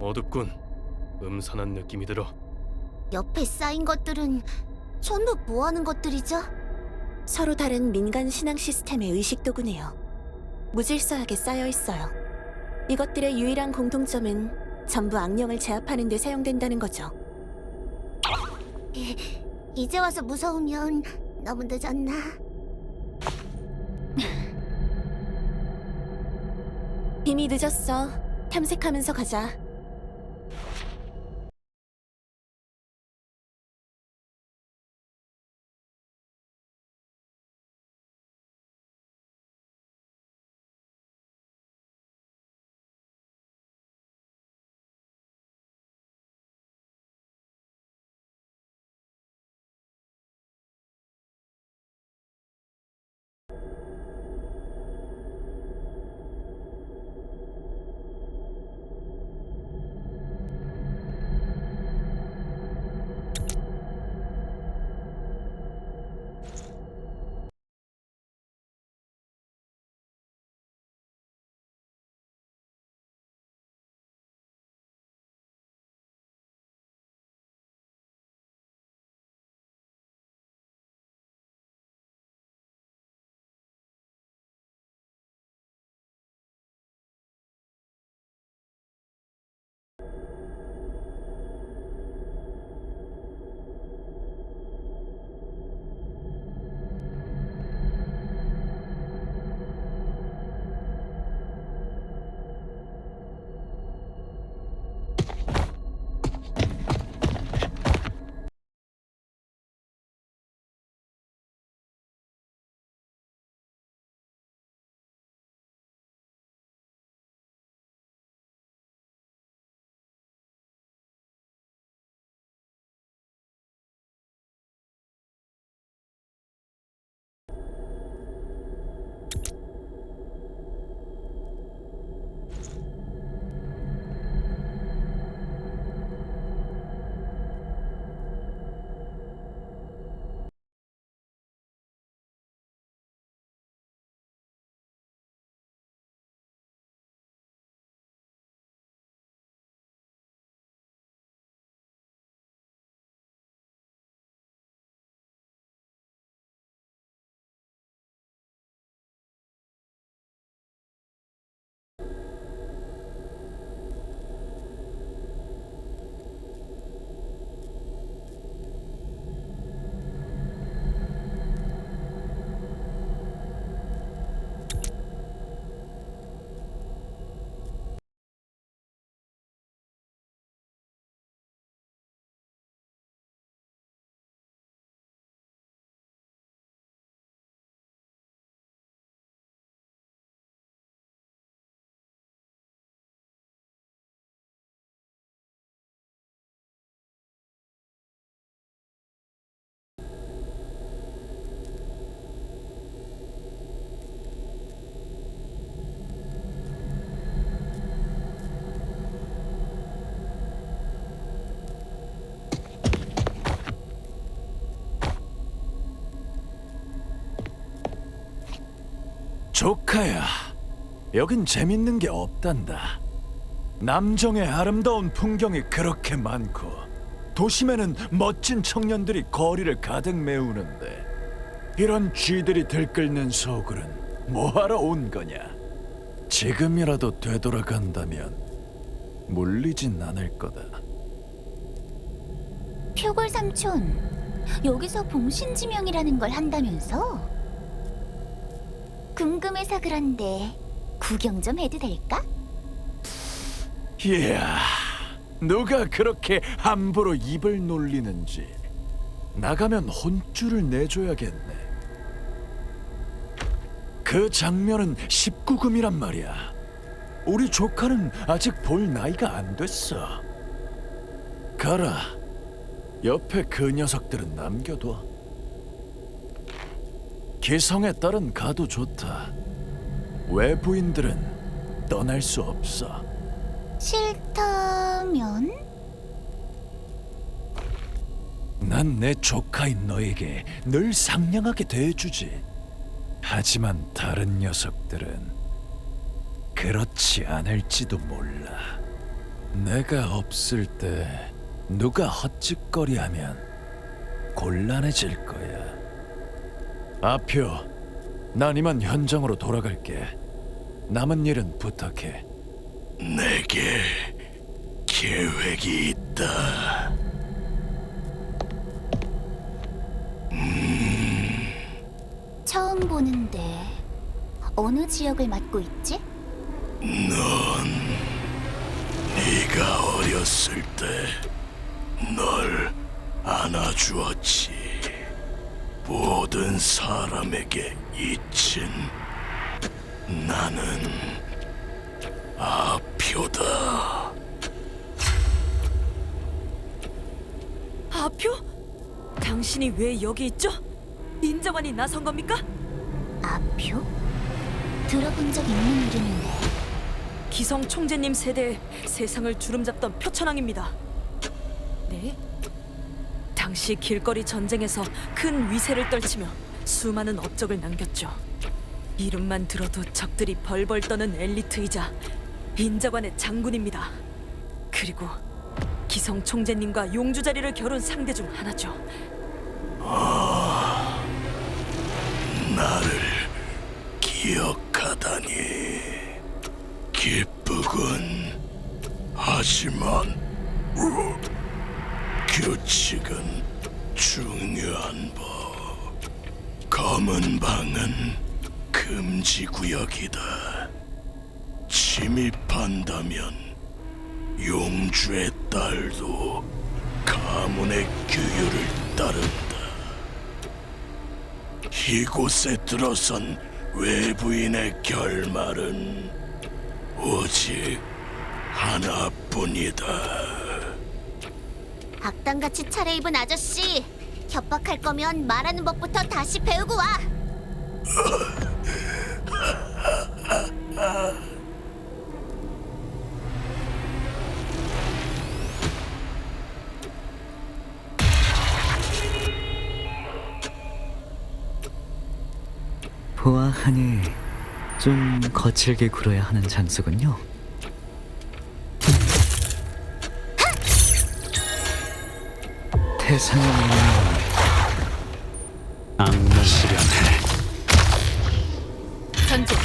어둡군. 음산한 느낌이 들어. 옆에 쌓인 것들은 전부 뭐 하는 것들이죠? 서로 다른 민간 신앙 시스템의 의식 도구네요. 무질서하게 쌓여 있어요. 이것들의 유일한 공통점은 전부 악령을 제압하는 데 사용된다는 거죠. 이제 와서 무서우면 너무 늦었나? 이미 늦었어. 탐색하면서 가자. 조카야, 여긴 재밌는 게 없단다. 남정의 아름다운 풍경이 그렇게 많고 도심에는 멋진 청년들이 거리를 가득 메우는데 이런 쥐들이 들끓는 소굴은 뭐하러 온 거냐? 지금이라도 되돌아간다면 물리진 않을 거다. 표골 삼촌, 여기서 봉신지명이라는 걸 한다면서? 궁금해서 그런데 구경 좀 해도 될까? 이야, 누가 그렇게 함부로 입을 놀리는지 나가면 혼쭐을 내줘야겠네. 그 장면은 19금이란 말이야. 우리 조카는 아직 볼 나이가 안 됐어. 가라. 옆에 그 녀석들은 남겨둬. 기성에 따른 가도 좋다. 외부인들은 떠날 수 없어. 싫다면? 난 내 조카인 너에게 늘 상냥하게 대해주지. 하지만 다른 녀석들은 그렇지 않을지도 몰라. 내가 없을 때 누가 헛짓거리하면 곤란해질 거야. 아표, 난 이만 현장으로 돌아갈게. 남은 일은 부탁해. 내게 계획이 있다. 처음 보는데 어느 지역을 맡고 있지? 네가 어렸을 때 널 안아주었지. 모든 사람에게 잊힌 나는 아표다. 아표? 당신이 왜 여기 있죠? 인자관이 나선 겁니까? 아표? 들어본 적 있는 이름인데 기성 총재님 세대에 세상을 주름잡던 표천왕입니다. 네? 당시 길거리 전쟁에서 큰 위세를 떨치며 수많은 업적을 남겼죠. 이름만 들어도 적들이 벌벌 떠는 엘리트이자 인자관의 장군입니다. 그리고 기성 총재님과 용주 자리를 겨룬 상대 중 하나죠. 나를 기억하다니 기쁘군. 하지만 우, 규칙은 중요한 법. 검은 방은 금지 구역이다. 침입한다면 용주의 딸도 가문의 규율을 따른다. 이곳에 들어선 외부인의 결말은 오직 하나뿐이다. 악당같이 차려입은 아저씨 협박할 거면 말하는 법부터 다시 배우고 와 보아하니 좀 거칠게 굴어야 하는 장소군요. 태상의 악마 실현해. 전진!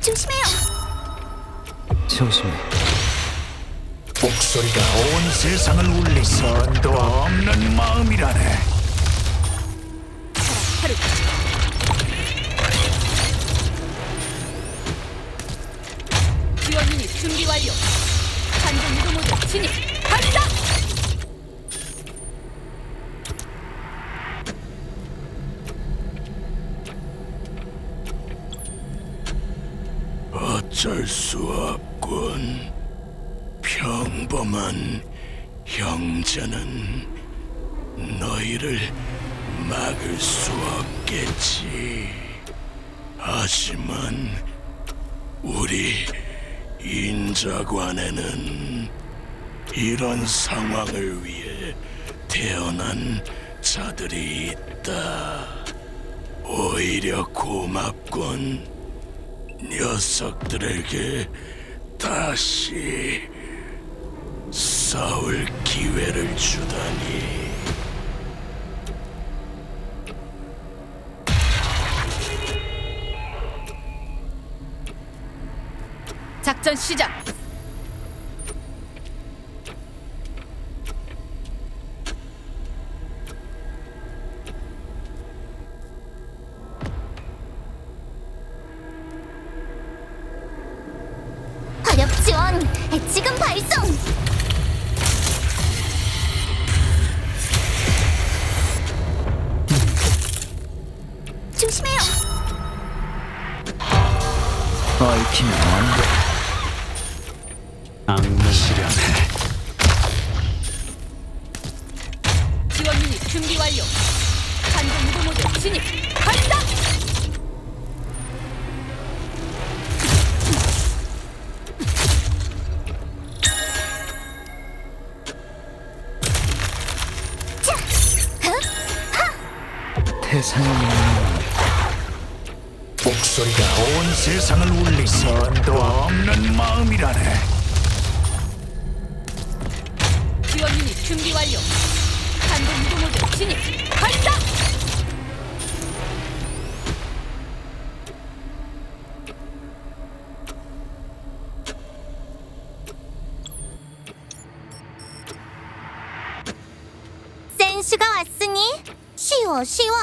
조심해요 조심해. 목소리가 온 세상을 울리 선도 없는 마음이라네. 준비 완료 한정 유도 모드 진입 간다 어쩔 수 없군. 평범한 형제는 너희를 막을 수 없겠지. 하지만 우리 인자관에는 이런 상황을 위해 태어난 자들이 있다. 오히려 고맙군. 녀석들에게 다시 싸울 기회를 주다니. 작전 시작. 화력 지원 지금 발송! 조심해요! 얽히면 안 돼. 악마 실현해 지원 유닛 준비 완료. 한정 무도 모드 진입. 간다. 태산이 목소리가 온 세상을 울리 선도 없는 마음이라네 준비 완료. 단독 이동 모드 진입. 발사. 센슈가 왔으니 쉬워 쉬워